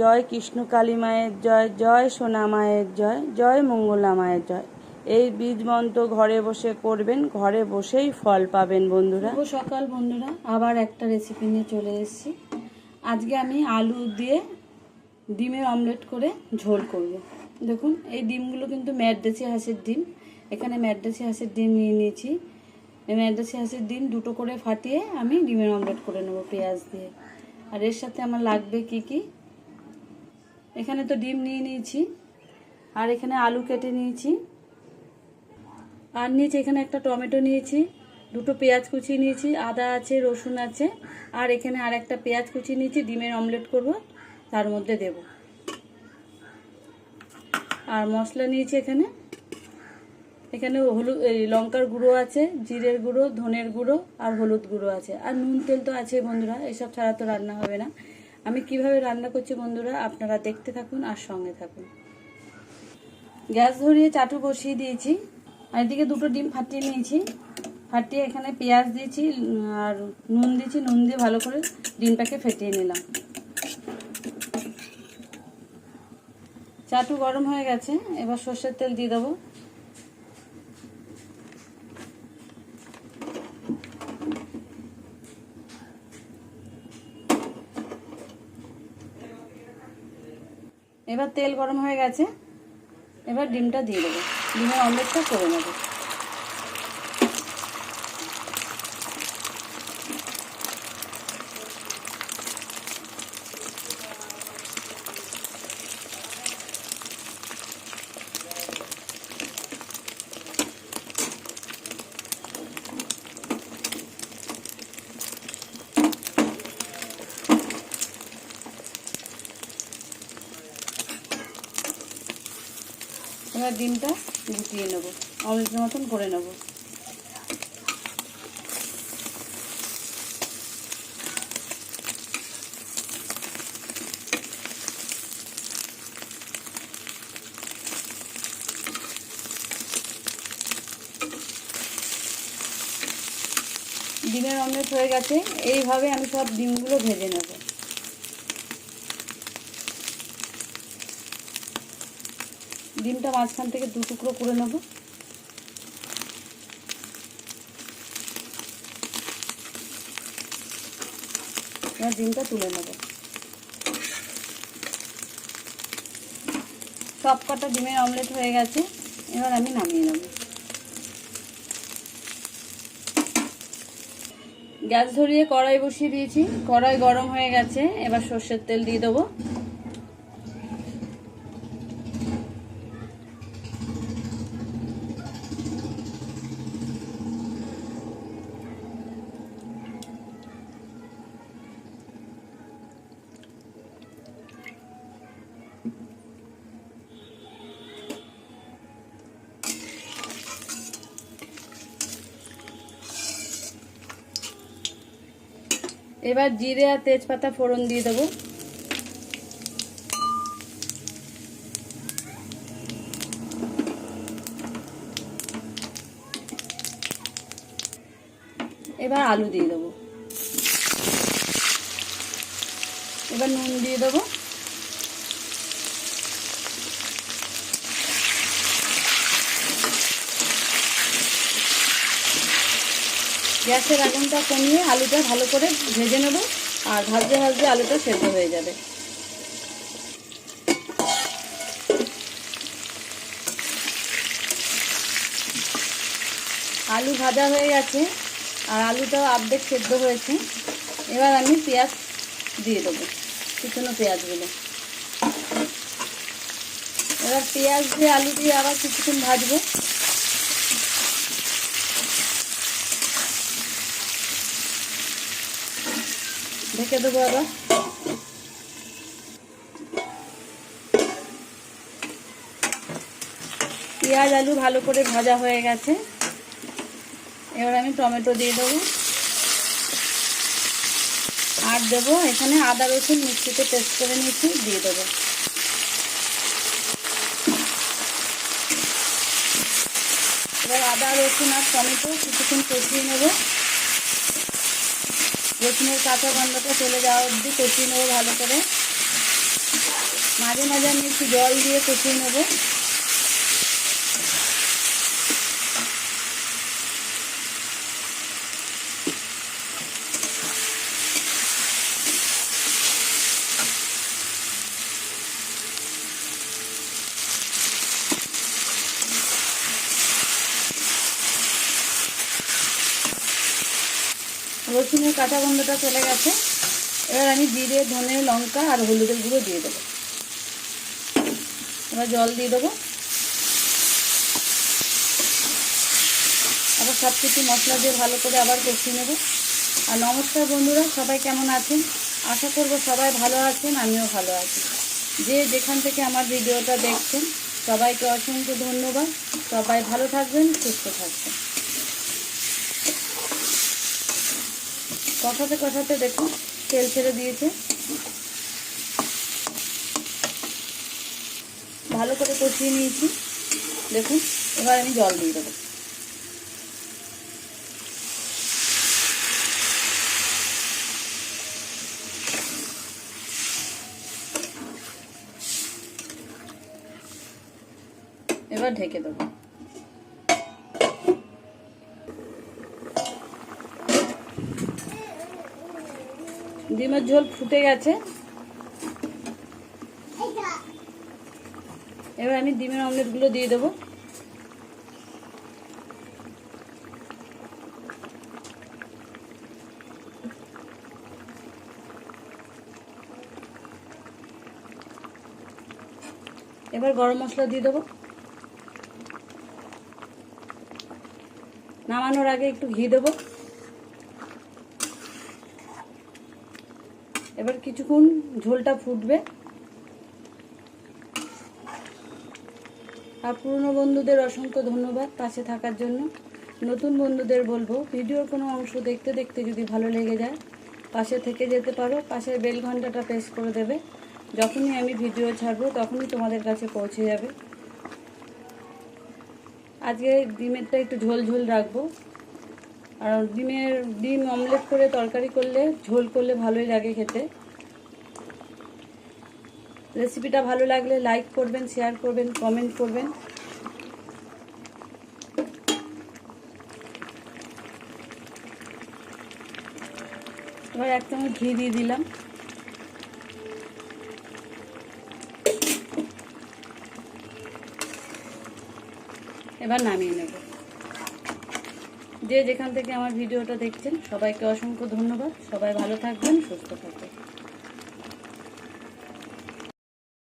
জয় কৃষ্ণ কালী মায়ের জয় জয় সোনা মায়ের জয় জয় মঙ্গলা মায়ের জয়। এই বীজ মন্ত্র ঘরে বসে করবেন, ঘরে বসেই ফল পাবেন বন্ধুরা। সকাল বন্ধুরা, আবার একটা রেসিপি নিয়ে চলে এসেছি। আজকে আমি আলু দিয়ে ডিমের অমলেট করে ঝোল করব। দেখুন, এই ডিমগুলো কিন্তু ম্যাডদেশি হাঁসের ডিম। এখানে ম্যাডদেশি হাঁসের ডিম নিয়ে নিয়েছি। এই ম্যাডদেশি হাঁসের ডিম দুটো করে ফাটিয়ে আমি ডিমের অমলেট করে নেব পেঁয়াজ দিয়ে। আর এর সাথে আমার লাগবে কি কি? এখানে তো ডিম নিয়ে নিয়েছি, আর এখানে আলু কেটে নিয়েছি, আর নিয়েছি এখানে একটা টমেটো নিয়েছি, দুটো পেঁয়াজ কুচি নিয়েছি, আদা আছে, রসুন আছে, আর এখানে আর একটা পেঁয়াজ কুচি নিয়েছি, ডিমের অমলেট করব, তার মধ্যে দেব। আর মশলা নিয়েছি এখানে এখানে হলুদ লঙ্কার গুঁড়ো আছে, জিরের গুঁড়ো, ধনের গুঁড়ো, আর হলুদ গুঁড়ো আছে, আর নুন তেল তো আছে বন্ধুরা, এসব ছাড়া তো রান্না হবে না। আমি কীভাবে রান্না করছি বন্ধুরা, আপনারা দেখতে থাকুন আর সঙ্গে থাকুন। গ্যাস ধরিয়ে চাটু বসিয়ে দিয়েছি। আর এদিকে দুটো ডিম ফাটিয়ে নিয়েছি। ফাটিয়ে এখানে পেঁয়াজ দিয়েছি, আর নুন দিয়েছি। নুন দিয়ে ভালো করে ডিমটাকে ফেটিয়ে নিলাম। চাটু গরম হয়ে গেছে, এবার সর্ষের তেল দিয়ে দেবো। এবার তেল গরম হয়ে গেছে এবার ডিমটা দিয়ে দেবো। ডিমের অমলেটটা করে নেব। এবার ডিমটা গুটিয়ে নেব। অমলেটের মতন করে নেব। ডিমের অমলেট হয়ে গেছে। এইভাবে আমি সব ডিমগুলো ভেজে নেব। ডিমটা মাঝখান থেকে দু টুকরো করে নেব। এবার ডিমটা তুলে নেব। সব কটা ডিমের অমলেট হয়ে গেছে, এবার আমি নামিয়ে নেব। গ্যাস ধরিয়ে কড়াই বসিয়ে দিয়েছি, কড়াই গরম হয়ে গেছে, এবার সর্ষের তেল দিয়ে দেবো। এবার জিরে আর তেজপাতা ফোড়ন দিয়ে দেবো। এবার আলু দিয়ে দেবো। এবার নুন দিয়ে দেবো। গ্যাসের আগুনটা কমিয়ে আলুটা ভালো করে ভেজে নেব আর ভাজতে ভাজতে আলুটা সেদ্ধ হয়ে যাবে। আলু ভাজা হয়ে গেছে আর আলুটাও আর্ধেক সেদ্ধ হয়েছে। এবার আমি পেঁয়াজ দিয়ে দেবো কুচনো পেঁয়াজগুলো। এবার পেঁয়াজ দিয়ে আলু দিয়ে আবার কিছুক্ষণ ভাজবো। ঢেকে দেবো আবার পেঁয়াজ, আলু ভালো করে ভাজা হয়ে গেছে। এবার আমি টমেটো দিয়ে দেবো। আর দেবো এখানে আদা, রসুন মিক্সিতে পেস্ট করে নিয়েছি, দিয়ে দেবো। এবার আদা, রসুন আর টমেটো কিছুক্ষণ কষিয়ে নেব। রসুনের কাঁচা গন্ধটা চলে যাওয়া অবধি কষিয়ে নেব ভালো করে। মাঝে মাঝে আমি একটু জল দিয়ে কষিয়ে নেব। রসুনের কাঁচা গন্ধটা চলে গেছে। এবার আমি জিরে, ধনে, লঙ্কা আর হলুদের গুঁড়ো দিয়ে দেবো। এবার জল দিয়ে দেবো। আবার সব কিছু মশলা দিয়ে ভালো করে আবার কষিয়ে নেব। আর নমস্কার বন্ধুরা, সবাই কেমন আছেন? আশা করব সবাই ভালো আছেন, আমিও ভালো আছি। যে যেখান থেকে আমার ভিডিওটা দেখছেন, সবাইকে অসংখ্য ধন্যবাদ। সবাই ভালো থাকবেন, সুস্থ থাকবেন। কষাতে কষাতে দেখুন, তেল ছেড়ে দিয়েছে। ভালো করে কষিয়ে নিয়েছি। দেখুন, এবার আমি জল দিয়ে দেবো। এবার ঢেকে দেবো। ডিমের ঝোল ফুটে গেছে। এবার আমি ডিমের অমলেটগুলো দিয়ে দেবো। এবার গরম মশলা দিয়ে দেবো। নামানোর আগে একটু ঘি দেবো। এবার কিছুক্ষণ ঝোলটা ফুটবে। আর পুরনো বন্ধুদের অসংখ্য ধন্যবাদ পাশে থাকার জন্য। নতুন বন্ধুদের বলব, ভিডিওর কোনো অংশ দেখতে দেখতে যদি ভালো লেগে যায়, পাশে থেকে যেতে পারো পাশের বেল ঘন্টাটা প্রেস করে দেবে। যখনই আমি ভিডিও ছাড়বো, তখনই তোমাদের কাছে পৌঁছে যাবে। আজকে ডিমেরটা একটু ঝোল ঝোল রাখব। আর ডিমের ডিম অমলেট করে তরকারি করলে, ঝোল করলে ভালোই লাগে খেতে। রেসিপিটা ভালো লাগলে লাইক করবেন, শেয়ার করবেন, কমেন্ট করবেন। এবার এক চামচ ঘি দিয়ে দিলাম। এবার নামিয়ে নেব। যে যেখান থেকে আমার ভিডিওটা দেখছেন সবাইকে অসংখ্য ধন্যবাদ। সবাই ভালো থাকবেন সুস্থ থাকবেন।